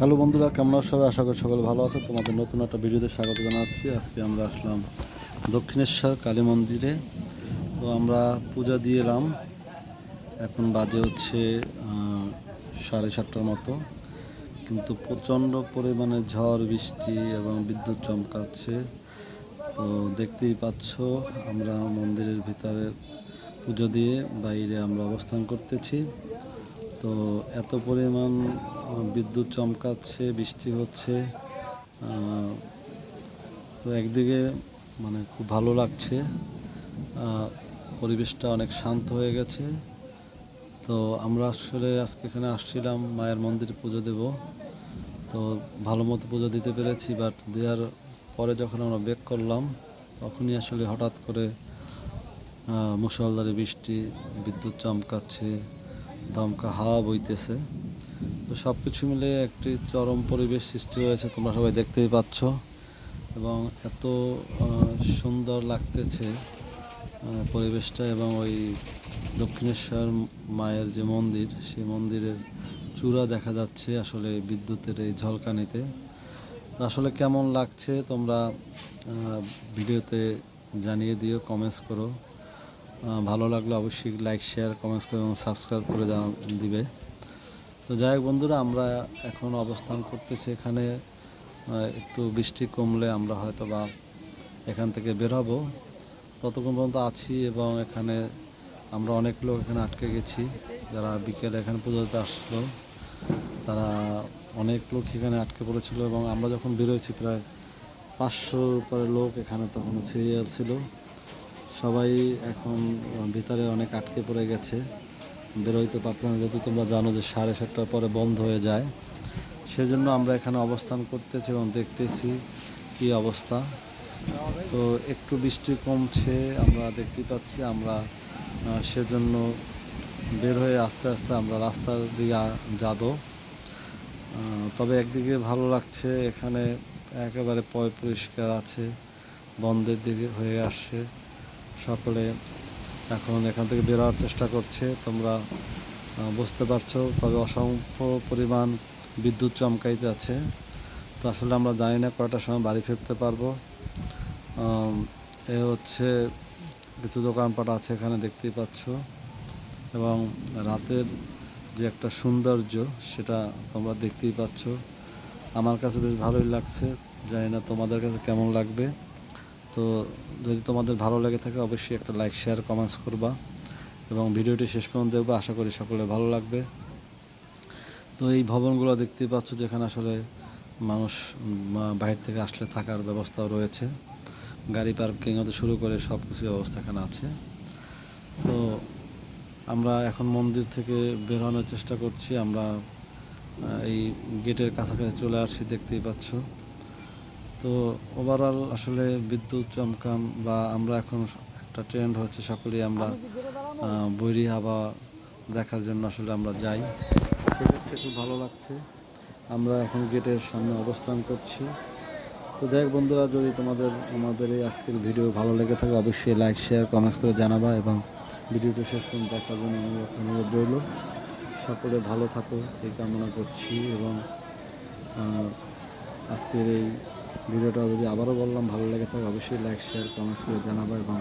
Hello বন্ধুরা, কেমন সবাই? আশা করি সকলে ভালো আছে। তোমাদের নতুন একটা ভিডিওতে স্বাগত জানাচ্ছি। আজকে আমরা আসলাম দক্ষিণেশ্বর কালী মন্দিরে। তো আমরা পূজা দিয়ে এলাম। এখন বাজে হচ্ছে সাড়ে সাতটার মতো। কিন্তু প্রচণ্ড পরিমাণে ঝড়, বৃষ্টি এবং বিদ্যুৎ চমকাচ্ছে। তো দেখতেই পাচ্ছ, আমরা মন্দিরের ভিতরে পুজো দিয়ে বাইরে আমরা অবস্থান করতেছি। তো এত পরিমাণ বিদ্যুৎ চমকাচ্ছে বৃষ্টি হচ্ছে তো একদিকে মানে খুব ভালো লাগছে পরিবেশটা অনেক শান্ত হয়ে গেছে। তো আমরা আসলে আজকে এখানে আসছিলাম মায়ের মন্দিরে পুজো দেব। তো ভালো মতো পুজো দিতে পেরেছি বাট দেওয়ার পরে যখন আমরা বেক করলাম তখনই আসলে হঠাৎ করে আহ, মুষলধারে বৃষ্টি বিদ্যুৎ চমকাচ্ছে দমকা হাওয়া বইতেছে। তো সব কিছু মিলে একটি চরম পরিবেশ সৃষ্টি হয়েছে, তোমরা সবাই দেখতেই পাচ্ছ। এবং এত সুন্দর লাগতেছে পরিবেশটা এবং ওই দক্ষিণেশ্বর মায়ের যে মন্দির, সেই মন্দিরের চূড়া দেখা যাচ্ছে আসলে বিদ্যুতের এই ঝলকানিতে। আসলে কেমন লাগছে তোমরা ভিডিওতে জানিয়ে দিও কমেন্টস করো। ভালো লাগলে অবশ্যই লাইক শেয়ার কমেন্টস করে এবং সাবস্ক্রাইব করে জানা, দিবে। তো যাই হোক বন্ধুরা, আমরা এখন অবস্থান করতেছি এখানে। একটু বৃষ্টি কমলে আমরা হয়তো বা এখান থেকে বের হব। ততক্ষণ পর্যন্ত আছি এবং এখানে আমরা অনেক লোক এখানে আটকে গেছি। যারা বিকেলে এখানে পুজো দিতে আসলো, তারা অনেক লোক এখানে আটকে পড়েছিল এবং আমরা যখন বেরোয়েছি প্রায় পাঁচশোর উপরে লোক এখানে তখন ছিল। সবাই এখন ভিতরে অনেক আটকে পড়ে গেছে। বেরোইতে পারছে না, যেহেতু তোমরা জানো যে সাড়ে সাতটার পরে বন্ধ হয়ে যায়। সেজন্য আমরা এখানে অবস্থান করতেছি এবং দেখতেছি কি অবস্থা। তো একটু বৃষ্টি কমছে, আমরা দেখতে পাচ্ছি, আমরা সেজন্য বের হয়ে আস্তে আস্তে আমরা রাস্তার দিকে যাব। তবে একদিকে ভালো লাগছে, এখানে একেবারে পয় পরিষ্কার আছে, বন্ধের দিকে হয়ে আসছে। সকলে এখন এখান থেকে বের হওয়ার চেষ্টা করছে। তোমরা বুঝতে পারছ, তবে অসংখ্য পরিমাণ বিদ্যুৎ চমকাইতে আছে। তো আসলে আমরা জানি না কয়টার সময় বাড়ি ফিরতে পারব। এ হচ্ছে কিছু দোকানপাট আছে এখানে দেখতেই পাচ্ছ। এবং রাতের যে একটা সৌন্দর্য, সেটা তোমরা দেখতেই পাচ্ছ। আমার কাছে বেশ ভালোই লাগছে, জানি না তোমাদের কাছে কেমন লাগবে। তো যদি তোমাদের ভালো লেগে থাকে, অবশ্যই একটা লাইক শেয়ার কমেন্টস করবা এবং ভিডিওটি শেষ পর্যন্ত দেখব। আশা করি সকলে ভালো লাগবে। তো এই ভবনগুলো দেখতেই পাচ্ছ যেখানে আসলে মানুষ বাইরে থেকে আসলে থাকার ব্যবস্থাও রয়েছে। গাড়ি পার্কিং হতে শুরু করে সব কিছু ব্যবস্থা এখানে আছে। তো আমরা এখন মন্দির থেকে বের হওয়ার চেষ্টা করছি। আমরা এই গেটের কাছাকাছি চলে আসছি, দেখতেই পাচ্ছ। তো ওভারঅল আসলে বিদ্যুৎ চমকান বা আমরা এখন একটা ট্রেন্ড হচ্ছে সকলেই আমরা বৈরী হাওয়া দেখার জন্য আসলে আমরা যাই। সেক্ষেত্রে খুব ভালো লাগছে। আমরা এখন গেটের সামনে অবস্থান করছি। তো যাই হোক বন্ধুরা, যদি তোমাদের, আমাদের এই আজকের ভিডিও ভালো লেগে থাকে, অবশ্যই লাইক শেয়ার কমেন্টস করে জানাবা এবং ভিডিওটি শেষ পর্যন্ত দেখার জন্য অনুরোধ রইল। সকলে ভালো থাকো, এই কামনা করছি এবং আজকের এই ভিডিওটা যদি আবারও বললাম, ভালো লাগে থাকে অবশ্যই লাইক শেয়ার কমেন্টস করে জানাবা এবং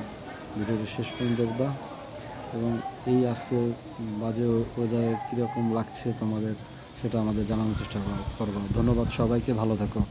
ভিডিওটা শেষ পর্যন্ত দেখবা। এবং এই আজকে বাজে ওয়েদারে কীরকম লাগছে তোমাদের, সেটা আমাদের জানানোর চেষ্টা করব করবা। ধন্যবাদ সবাইকে, ভালো থাকো।